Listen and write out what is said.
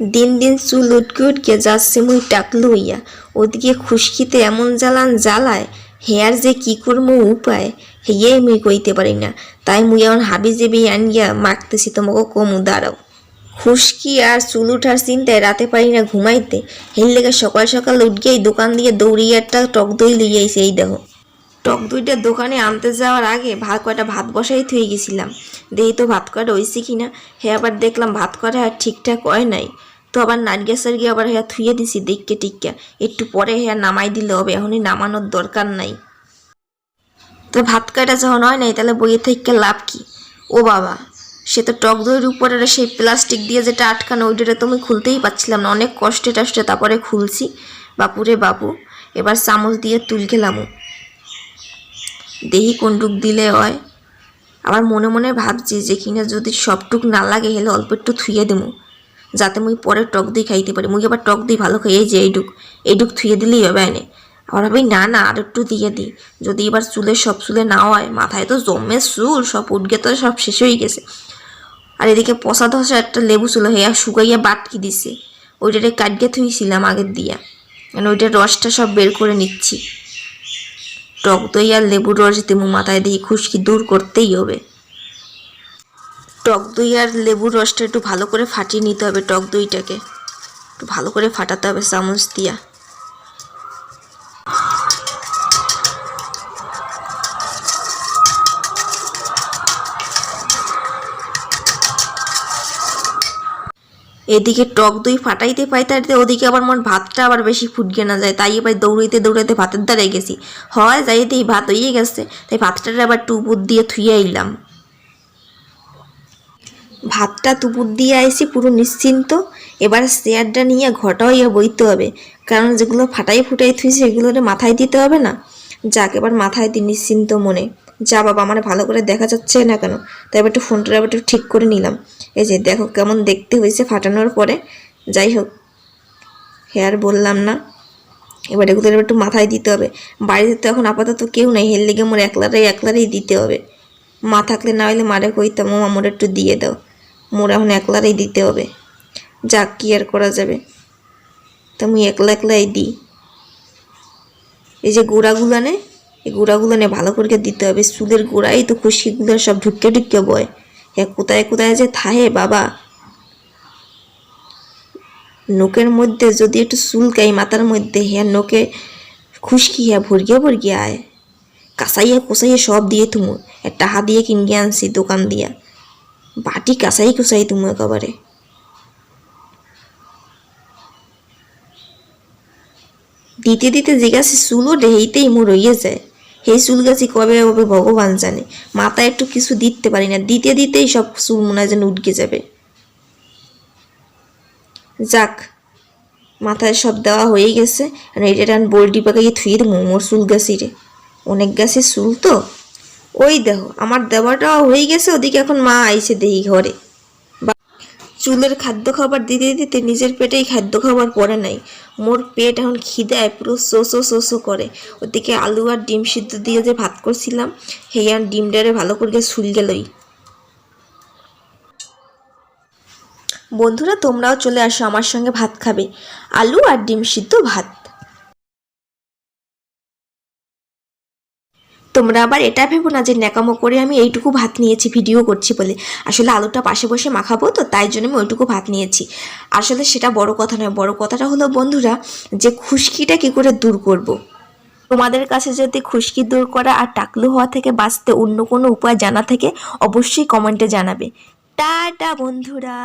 দিন দিন চুল উটকে উটকে যাচ্ছে মুই টাকলু হইয়া ওদিকে খুশকিতে এমন জ্বালান জ্বালায় হেয়ার যে কি করব উপায় হেয়াই মুই কইতে পারি না। তাই মুই এখন হাবি জেবি আনিয়া মাখতেছি, তোমাকে কমু, দাঁড়াও। খুশকি আর চুল উঠার চিন্তায় রাতে পারি না ঘুমাইতে। হেল লেগে সকাল সকাল উঠগেই দোকান দিয়ে দৌড়িয়ে একটা টক দই লইয়ে আইছে, এই দেখো। টক দইটা দোকানে আনতে যাওয়ার আগে ভাত কয়টা, ভাত বসাই থুয়ে গেছিলাম। দেখি তো ভাত কয়টা হয়েছে কিনা, হে আবার দেখলাম ভাত কয়টা আর ঠিকঠাক হয় নাই। তো আবার নারিয়া সারিয়ে আবার হ্যাঁ থুয়ে দিছি, দেখকে টিক্কা। একটু পরে হ্যাঁ নামাই দিলে হবে, এখনই নামানোর দরকার নাই। তো ভাত কাটা যখন হয় নাই, তাহলে বইয়ে থেকে লাভ কি? ও বাবা, সে তো টক দইয়ের উপরে সেই প্লাস্টিক দিয়ে যেটা আটকানো ওইটা তো আমি খুলতেই পারছিলাম না। অনেক কষ্টে টষ্টে তারপরে খুলছি। বাপুরে বাপু, এবার চামচ দিয়ে তুল খেলামও দেহি কোনটুক দিলে হয়। আবার মনে মনে ভাবছি যে কিনা যদি সবটুক না লাগে, হেলে অল্প একটু থুয়ে দেবো যাতে মুই পরে টক দই খাইতে পারি। মুই আবার টক দই ভালো খাই, এই যে এইটুক এইটুক থুয়ে দিলেই হবে এনে আবার ভাবি, না না, আর একটু দিয়ে দিই যদি এবার চুলে, সব চুলে না হয়, মাথায় তো জমে চুল, সব উঠগে তো সব শেষ হয়ে গেছে। আর এদিকে পচা ধসা একটা লেবু ছিল, হেয়া শুকাইয়া বাটকি দিছে। ওইটারে কাটিয়ে থুইছিলাম আগের দিয়া। মানে ওইটার রসটা সব বের করে নিচ্ছি। টক দই আর লেবুর রস দিতে মাথায় দিয়ে খুশকি দূর করতেই হবে। টক দই আর লেবুর রসটা একটু ভালো করে ফাটিয়ে নিতে হবে টক দইটাকে। একটু ভালো করে ফাটাতে হবে চামচ দিয়া। এদিকে টক দই ফাটাইতে পাইতাইতে ওদিকে আবার মন ভাতটা আবার বেশি ফুটকে না যায়, তাই এবার দৌড়াইতে দৌড়াইতে ভাতের দ্বারাই গেছি। হয় যাই এই ভাত হইয়ে গেছে, তাই ভাতটা আবার টুপুর দিয়ে থুয়ে আইলাম। ভাতটা তুপুর দিয়ে আইসি পুরো নিশ্চিন্ত। এবার চেয়ারটা নিয়ে ঘটা হইয়া বইতে হবে। কারণ যেগুলো ফাটাই ফুটাই থুইছে সেগুলোরে মাথায় দিতে হবে না। যাক, এবার মাথায় দিই নিশ্চিন্ত মনে। যা বাবা আমার ভালো করে দেখা যাচ্ছে না কেন? তাই এবার একটু ফোনটা এবার একটু ঠিক করে নিলাম। এই যে দেখো কেমন দেখতে হয়েছে ফাটানোর পরে। যাই হোক হেয়ার বললাম না। এবার এগুলো এবার একটু মাথায় দিতে হবে। বাড়িতে তো এখন আপাতত কেউ নেই হেল লেগে মোর একলারাই একলারাই দিতে হবে। মা থাকলে না হলে মারে কইতাম, ও একটু দিয়ে দাও। মোর এখন একলারাই দিতে হবে। যাক, কি আর করা যাবে? তা মুই একলা একলাই দিই এই যে গোড়াগুলানে এই গোড়াগুলো নে ভালো করে দিতে হবে। চুলের গোড়াই তো খুশিগুলো সব ঢুকে ঢুকে বয়। হ্যাঁ কোথায় কোথায় যে থাহে বাবা। নোকের মধ্যে যদি একটু চুলকাই মাথার মধ্যে হ্যাঁ নোকে খুশকি হ্যাঁ ভরগিয়ে ভরগিয়ে আয়। কাঁচাইয়া কোসাইয়া সব দিয়ে তুমু টাহা দিয়ে কিনকে আনছি দোকান দিয়া। বাটি কাঁচাই কুচাই তুমি একেবারে। দিতে দিতে জিজ্ঞাসা চুলও ঢেইতেই মো রইয়ে যায়। সেই চুল গাছি কবে হবে ভগবান জানে। মাথায় একটু কিছু দিতে পারি না। দিতে দিতেই সব চুল মনে যেন উঠকে যাবে। যাক, মাথায় সব দেওয়া হয়ে গেছে। আর এটা আমি বোল্টি পাকাইয়ে থুয়ে দেবো মোর চুল গাছি রে অনেক গাছের চুল তো। ওই দেখো, আমার দেওয়াটাও হয়ে গেছে, ওদিকে এখন মা আইছে দেহি ঘরে। চুলের খাদ্য খাবার দিতে দিতে নিজের পেটেই খাদ্য খাবার পড়ে নাই। মোর পেট এখন খিদায়, পুরো শোষো শোষো করে। ওদিকে আলু আর ডিম সিদ্ধ দিয়ে যে ভাত করছিলাম, সেই আর ডিমটারে ভালো করে শুল গেলই বন্ধুরা, তোমরাও চলে আসো আমার সঙ্গে ভাত খাবে। আলু আর ডিম সিদ্ধ ভাত। তোমরা আবার এটা ভেবো না যে ন্যাকামো করে আমি এইটুকু ভাত নিয়েছি, ভিডিও করছি বলে। আসলে আলুটা পাশে বসে মাখাবো তো, তাই জন্য আমি ওইটুকু ভাত নিয়েছি। আসলে সেটা বড় কথা নয়, বড় কথাটা হলো বন্ধুরা যে খুশকিটা কি করে দূর করব। তোমাদের কাছে যদি খুশকি দূর করা আর টাকলু হওয়া থেকে বাঁচতে অন্য কোনো উপায় জানা থেকে, অবশ্যই কমেন্টে জানাবে। টাটা বন্ধুরা।